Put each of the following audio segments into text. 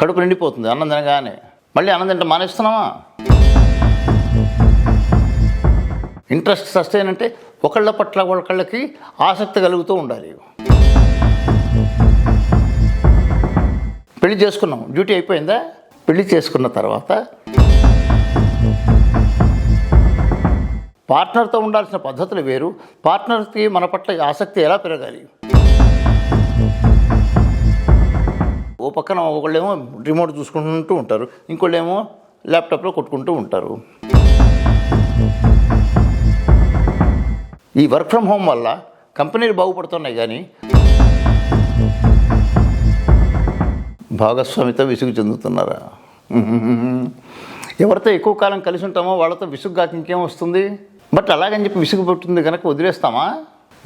కడుపు నిండిపోతుంది అన్నం తినగానే. మళ్ళీ అన్నం తింటే మానేస్తున్నామా ఇంట్రెస్ట్ సస్టైన్ అంటే ఒకళ్ళ పట్ల ఒకళ్ళకి ఆసక్తి కలుగుతూ ఉండాలి. పెళ్ళి చేసుకున్నాం. డ్యూటీ అయిపోయిందా? పెళ్ళి చేసుకున్న తర్వాత పార్ట్నర్తో ఉండాల్సిన పద్ధతులు వేరు. పార్ట్నర్కి మన పట్ల ఆసక్తి ఎలా పెరగాలి? ఓ పక్కన ఒకళ్ళేమో రిమోట్ చూసుకుంటూ ఉంటారు ఇంకోళ్ళేమో ల్యాప్టాప్లో కొట్టుకుంటూ ఉంటారు. ఈ వర్క్ ఫ్రమ్ హోమ్ వల్ల కంపెనీలు బాగుపడుతున్నాయి కానీ భాగస్వామితో విసుగు చెందుతున్నారా? ఎవరితో ఎక్కువ కాలం కలిసి ఉంటామో వాళ్ళతో విసుగు కాక ఇంకేం వస్తుంది? బట్ అలాగని చెప్పి విసుగు పుట్టింది కనుక వదిలేస్తామా?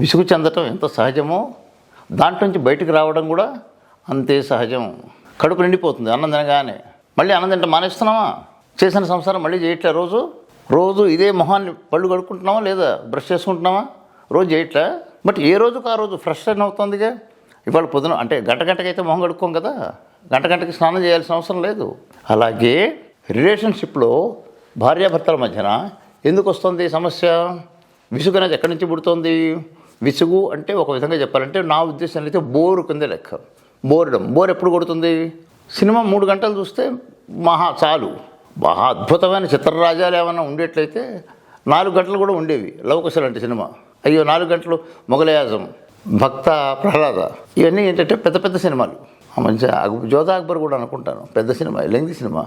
విసుగు చెందటం ఎంత సహజమో? దాంట్లోంచి బయటకు రావడం కూడా అంతే సహజం. కడుపు నిండిపోతుంది అన్నం తినగానే. మళ్ళీ అన్నం తింటే మానేస్తున్నామా చేసిన సంసారం మళ్ళీ చేయట్లే రోజు? రోజు ఇదే మొహాన్ని పళ్ళు కడుక్కుంటున్నామా లేదా బ్రష్ చేసుకుంటున్నామా రోజు చేయట్లే? బట్ ఏ రోజుకు ఆ రోజు ఫ్రెష్ అయిన అవుతుందిగా? ఇవాళ పొద్దున అంటే గంట గంటకైతే మొహం కడుక్కోం కదా? గంట గంటకి స్నానం చేయాల్సిన అవసరం లేదు. అలాగే రిలేషన్షిప్లో భార్యాభర్తల మధ్యన ఎందుకు వస్తుంది సమస్య? విసుగు అనేది ఎక్కడి నుంచి పుడుతుంది? విసుగు అంటే ఒక విధంగా చెప్పాలంటే నా ఉద్దేశం అయితే బోరు కింద లెక్క. బోర్డం బోర్ ఎప్పుడు కొడుతుంది? సినిమా మూడు గంటలు చూస్తే మహా చాలు. మహా అద్భుతమైన చిత్రరాజాలు ఏమైనా ఉండేట్లయితే నాలుగు గంటలు కూడా ఉండేవి. లవకుశలు అంటే సినిమా. అయ్యో నాలుగు గంటలు మొఘలయాజం భక్త ప్రహ్లాద. ఇవన్నీ ఏంటంటే పెద్ద పెద్ద సినిమాలు. మంచి అక్- జోధా అక్బర్ కూడా అనుకుంటాను. పెద్ద cinema lengthy cinema.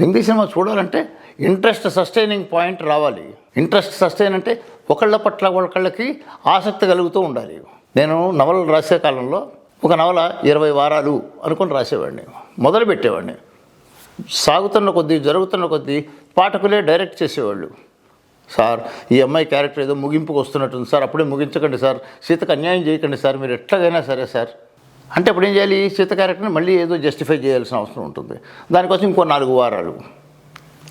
Lengthy cinema చూడాలంటే ఇంట్రెస్ట్ సస్టైనింగ్ పాయింట్ రావాలి. ఇంట్రెస్ట్ సస్టైన్ అంటే ఒకళ్ళ పట్ల ఒకళ్ళకి ఆసక్తి కలుగుతూ ఉండాలి. నేను నవలలు రాసే కాలంలో ఒక నవల ఇరవై వారాలు అనుకుని రాసేవాడిని. మొదలు పెట్టేవాడిని. సాగుతున్న కొద్దీ జరుగుతున్న కొద్దీ పాఠకులే డైరెక్ట్ చేసేవాళ్ళు. సార్ ఈ అమ్మాయి క్యారెక్టర్ ఏదో ముగింపుకు వస్తున్నట్టుంది సార్ అప్పుడే ముగించకండి సార్. సీతకు అన్యాయం చేయకండి సార్ మీరు ఎట్లాగైనా సరే సార్. అంటే అప్పుడు ఏం చేయాలి? సీత క్యారెక్టర్ని మళ్ళీ ఏదో జస్టిఫై చేయాల్సిన అవసరం ఉంటుంది. దానికోసం ఇంకో నాలుగు వారాలు.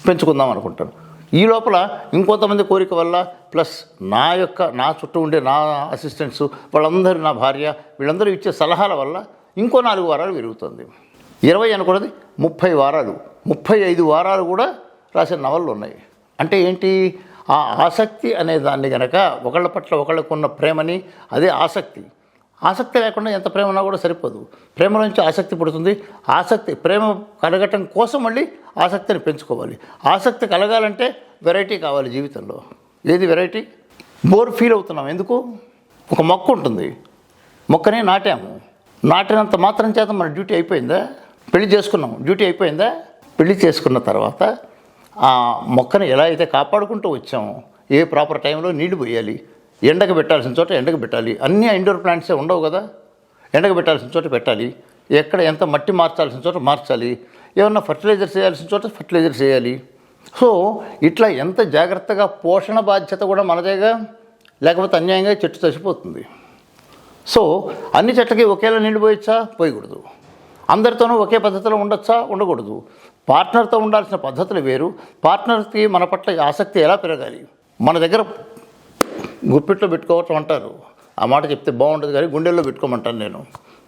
పెంచుకుందాం అనుకుంటాను. ఈ లోపల ఇంకొంతమంది కోరిక వల్ల ప్లస్ నా యొక్క నా చుట్టూ ఉండే నా అసిస్టెంట్స్ వాళ్ళందరూ నా భార్య వీళ్ళందరూ ఇచ్చే సలహాల వల్ల ఇంకో నాలుగు వారాలు పెరుగుతుంది. ఇరవై అనుకున్నది ముప్పై వారాలు. ముప్పై ఐదు వారాలు కూడా రాసిన నవళ్ళు ఉన్నాయి. అంటే ఏంటి? ఆ ఆసక్తి అనే దాన్ని గనక ఒకళ్ళ పట్ల ఒకళ్ళకున్న ప్రేమని అదే ఆసక్తి. ఆసక్తి లేకుండా ఎంత ప్రేమ ఉన్నా కూడా సరిపోదు. ప్రేమ నుంచి ఆసక్తి పుడుతుంది. ఆసక్తి ప్రేమ కలగటం కోసం మళ్ళీ ఆసక్తిని పెంచుకోవాలి. ఆసక్తి కలగాలంటే వెరైటీ కావాలి జీవితంలో. ఏది వెరైటీ? బోర్ ఫీల్ అవుతున్నాం. ఎందుకు? ఒక మొక్క ఉంటుంది. మొక్కనే నాటాము. నాటినంత మాత్రం చేత మన డ్యూటీ అయిపోయిందా? పెళ్ళి చేసుకున్నాం. డ్యూటీ అయిపోయిందా? పెళ్ళి చేసుకున్న తర్వాత ఆ మొక్కను ఎలా అయితే కాపాడుకుంటూ వచ్చామో ఏ ప్రాపర్ టైంలో నీళ్ళు పోయాలి ఎండకు పెట్టాల్సిన చోట ఎండకు పెట్టాలి. అన్నీ ఇండోర్ ప్లాంట్సే ఉండవు కదా? ఎండకు పెట్టాల్సిన చోట పెట్టాలి. ఎక్కడ ఎంత మట్టి మార్చాల్సిన చోట మార్చాలి. ఏమన్నా ఫర్టిలైజర్స్ చేయాల్సిన చోట ఫర్టిలైజర్స్ చేయాలి సో ఇట్లా ఎంత జాగ్రత్తగా పోషణ బాధ్యత కూడా మనదేగా? లేకపోతే అన్యాయంగా చెట్టు చచ్చిపోతుంది. సో అన్ని చెట్లకి ఒకేలా నీళ్ళు పోయొచ్చా? పోయకూడదు. అందరితోనూ ఒకే పద్ధతిలో ఉండొచ్చా? ఉండకూడదు. పార్ట్నర్తో ఉండాల్సిన పద్ధతులు వేరు. పార్ట్నర్కి మన పట్ల ఆసక్తి ఎలా పెరగాలి? మన దగ్గర గుప్పిట్లో పెట్టుకోవటం అంటారు. ఆ మాట చెప్తే బాగుంటుంది కానీ గుండెల్లో పెట్టుకోమంటాను నేను.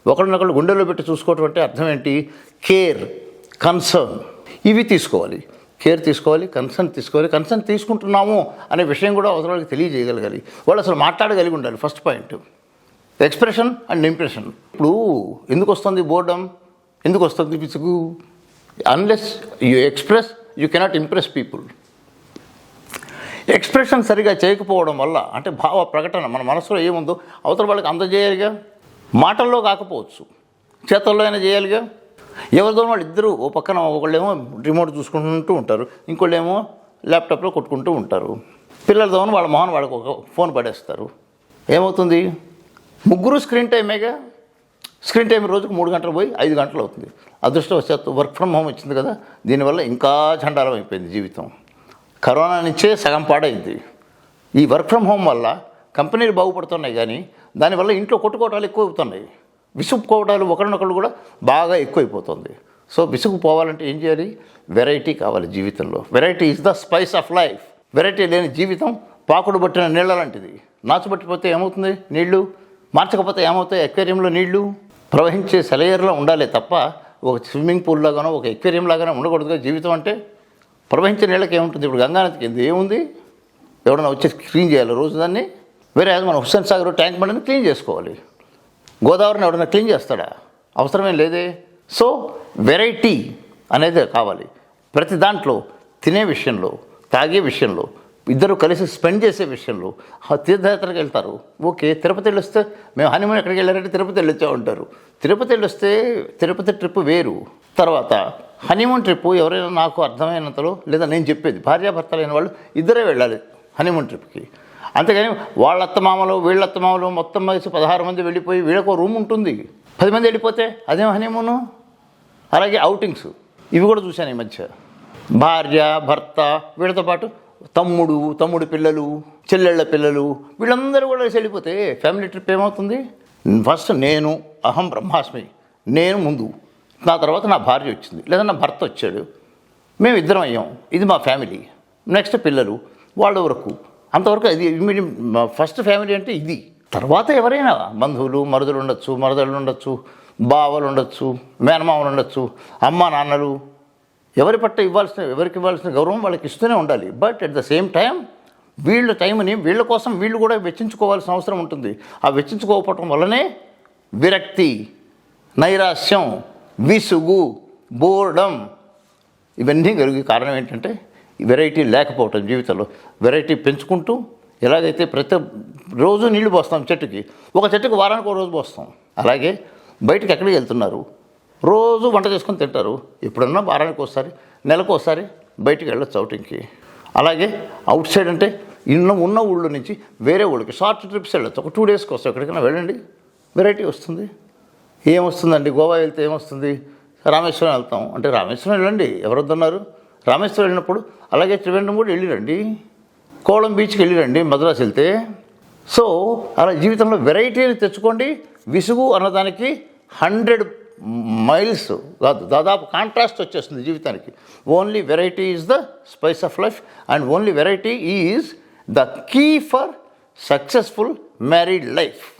ఒకరినొకరు గుండెల్లో పెట్టి చూసుకోవటం అంటే అర్థం ఏంటి? Care concern. ఇవి తీసుకోవాలి. కేర్ తీసుకోవాలి కన్సర్న్ తీసుకోవాలి. కన్సర్న్ తీసుకుంటున్నాము అనే విషయం కూడా అవసరం తెలియజేయగలగాలి. వాళ్ళు అసలు మాట్లాడగలిగి ఉండాలి. First point. Expression and impression. ఇప్పుడు ఎందుకు వస్తుంది బోర్డం? ఎందుకు వస్తుంది పిచ్చుకు? Unless you express you cannot impress people. Expression సరిగా చేయకపోవడం వల్ల అంటే భావ ప్రకటన మన మనసులో ఏముందో అవతల వాళ్ళకి అందజేయాలిగా మాటల్లో కాకపోవచ్చు. చేతల్లో అయినా చేయాలిగా? ఎవరిదో వాళ్ళు ఇద్దరు ఓ పక్కన ఒకళ్ళేమో రిమోట్ చూసుకుంటూ ఉంటారు ఇంకోళ్ళేమో ల్యాప్టాప్లో కొట్టుకుంటూ ఉంటారు. పిల్లలతో వాళ్ళ మొహన్ వాళ్ళకి ఒక ఫోన్ పడేస్తారు. ఏమవుతుంది? ముగ్గురు స్క్రీన్ టైమేగా? స్క్రీన్ టైం రోజుకు మూడు గంటలు పోయి ఐదు గంటలు అవుతుంది. అదృష్టవశాత్తు వర్క్ ఫ్రమ్ హోమ్ వచ్చింది కదా దీనివల్ల ఇంకా చండాలం అయిపోయింది జీవితం. కరోనా నుంచే సగం పాడైంది. ఈ వర్క్ ఫ్రమ్ హోమ్ వల్ల కంపెనీలు బాగుపడుతున్నాయి కానీ దానివల్ల ఇంట్లో కొట్టుకోవటాలు ఎక్కువ అవుతున్నాయి విసుగుకోవడాలు ఒకరినొకరు కూడా బాగా ఎక్కువైపోతుంది. సో విసుగు పోవాలంటే ఏం చేయాలి? వెరైటీ కావాలి జీవితంలో. Variety is the spice of life variety లేని జీవితం పాకుడు పట్టిన నీళ్ళ లాంటిది. నాచుపట్టిపోతే ఏమవుతుంది? నీళ్ళు మార్చకపోతే ఏమవుతాయి? ఎక్వేరియంలో నీళ్ళు ప్రవహించే సెలయర్లో ఉండాలి తప్ప ఒక స్విమ్మింగ్ పూల్ లాగానో ఒక ఎక్వేరియం లాగానో ఉండకూడదుగా జీవితం అంటే? ప్రవహించే నీళ్ళకి ఏముంటుంది? ఇప్పుడు గంగానదికి ఏంది ఏముంది? ఎవడన్నా వచ్చి క్లీన్ చేయాలి రోజు దాన్ని? వేరే మన హుస్సేన్ సాగర్ ట్యాంక్ బండిని క్లీన్ చేసుకోవాలి. గోదావరిని ఎవడన్నా క్లీన్ చేస్తాడా? అవసరమేం లేదే. సో వెరైటీ అనేది కావాలి. ప్రతి దాంట్లో తినే విషయంలో తాగే విషయంలో ఇద్దరు కలిసి స్పెండ్ చేసే విషయంలో తీర్థయాత్రకి తీర్థయాత్రకు వెళ్తారు. ఓకే తిరుపతి వెళ్ళొస్తే మేము హనీమూన్ ఎక్కడికి వెళ్ళారంటే తిరుపతి వెళ్ళొచ్చా ఉంటారు. తిరుపతి వెళ్ళొస్తే తిరుపతి ట్రిప్ వేరు. తర్వాత హనీమూన్ ట్రిప్ ఎవరైనా నాకు అర్థమైనంతలో లేదా నేను చెప్పేది భార్యాభర్తలైన వాళ్ళు ఇద్దరే వెళ్ళాలి హనీమూన్ ట్రిప్కి. అంతేగాని వాళ్ళ అత్తమామలు వీళ్ళ అత్తమామలు మొత్తం వయసు పదహారు మంది వెళ్ళిపోయి వీళ్ళకు రూమ్ ఉంటుంది. పది మంది వెళ్ళిపోతే అదేం హనీమూను? అలాగే అవుటింగ్స్. ఇవి కూడా చూశాను ఈ మధ్య. భార్య భర్త వీళ్ళతో పాటు తమ్ముడు తమ్ముడు పిల్లలు చెల్లెళ్ళ పిల్లలు వీళ్ళందరూ కూడా వెళ్ళిపోతే ఫ్యామిలీ ట్రిప్ ఏమవుతుంది? ఫస్ట్ నేను అహం బ్రహ్మాస్మి. నేను ముందు. నా తర్వాత నా భార్య వచ్చింది. లేదా నా భర్త వచ్చాడు. మేము ఇద్దరం అయ్యాం. ఇది మా ఫ్యామిలీ. నెక్స్ట్ పిల్లలు. వాళ్ళ వరకు అంతవరకు ఇది ఇమ్మీడియట్ ఫస్ట్ ఫ్యామిలీ అంటే ఇది. తర్వాత ఎవరైనా బంధువులు మరుదులు ఉండొచ్చు మరదలు ఉండొచ్చు బావలు ఉండొచ్చు మేనమామలు ఉండొచ్చు అమ్మ నాన్నలు. ఎవరి పట్ల ఇవ్వాల్సిన ఎవరికి ఇవ్వాల్సిన గౌరవం వాళ్ళకి ఇస్తూనే ఉండాలి. But at the same time వీళ్ళ టైంని వీళ్ళ కోసం వీళ్ళు కూడా వెచ్చించుకోవాల్సిన అవసరం ఉంటుంది. ఆ వెచ్చించుకోకపోవటం వల్లనే విరక్తి నైరాస్యం విసుగు బోర్డం ఇవన్నీ కలిగే కారణం ఏంటంటే వెరైటీ లేకపోవటం జీవితంలో. వెరైటీ పెంచుకుంటూ ఎలాగైతే ప్రతి రోజు నీళ్ళు పోస్తాం చెట్టుకి ఒక చెట్టుకి వారానికి ఒక రోజు పోస్తాం. అలాగే బయటికి ఎక్కడికి వెళ్తున్నారు? రోజు వంట చేసుకొని తింటారు. ఎప్పుడన్నా వారానికి ఒకసారి నెలకు ఒకసారి బయటికి వెళ్ళచ్చు అవుటింగ్కి. అలాగే అవుట్ సైడ్ అంటే ఇన్న ఉన్న ఊళ్ళో నుంచి వేరే ఊళ్ళకి షార్ట్ ట్రిప్స్ వెళ్ళచ్చు. ఒక టూ డేస్కి వస్తాం ఎక్కడికైనా వెళ్ళండి. వెరైటీ వస్తుంది. ఏమొస్తుందండి? గోవా వెళ్తే ఏమొస్తుంది? రామేశ్వరం వెళ్తాం. అంటే రామేశ్వరం వెళ్ళండి. ఎవరు ఉన్నారు రామేశ్వరం వెళ్ళినప్పుడు అలాగే త్రివేంద్రం కూడా వెళ్ళిరండి. కోలం బీచ్కి వెళ్ళిరండి మద్రాసు వెళ్తే. సో అలా జీవితంలో వెరైటీని తెచ్చుకోండి. విసుగు అన్నదానికి హండ్రెడ్ మైల్స్ కాదు దాదాపు కాంట్రాస్ట్ వచ్చేస్తుంది జీవితానికి. Only variety is the spice of life and only variety is the key for successful married life.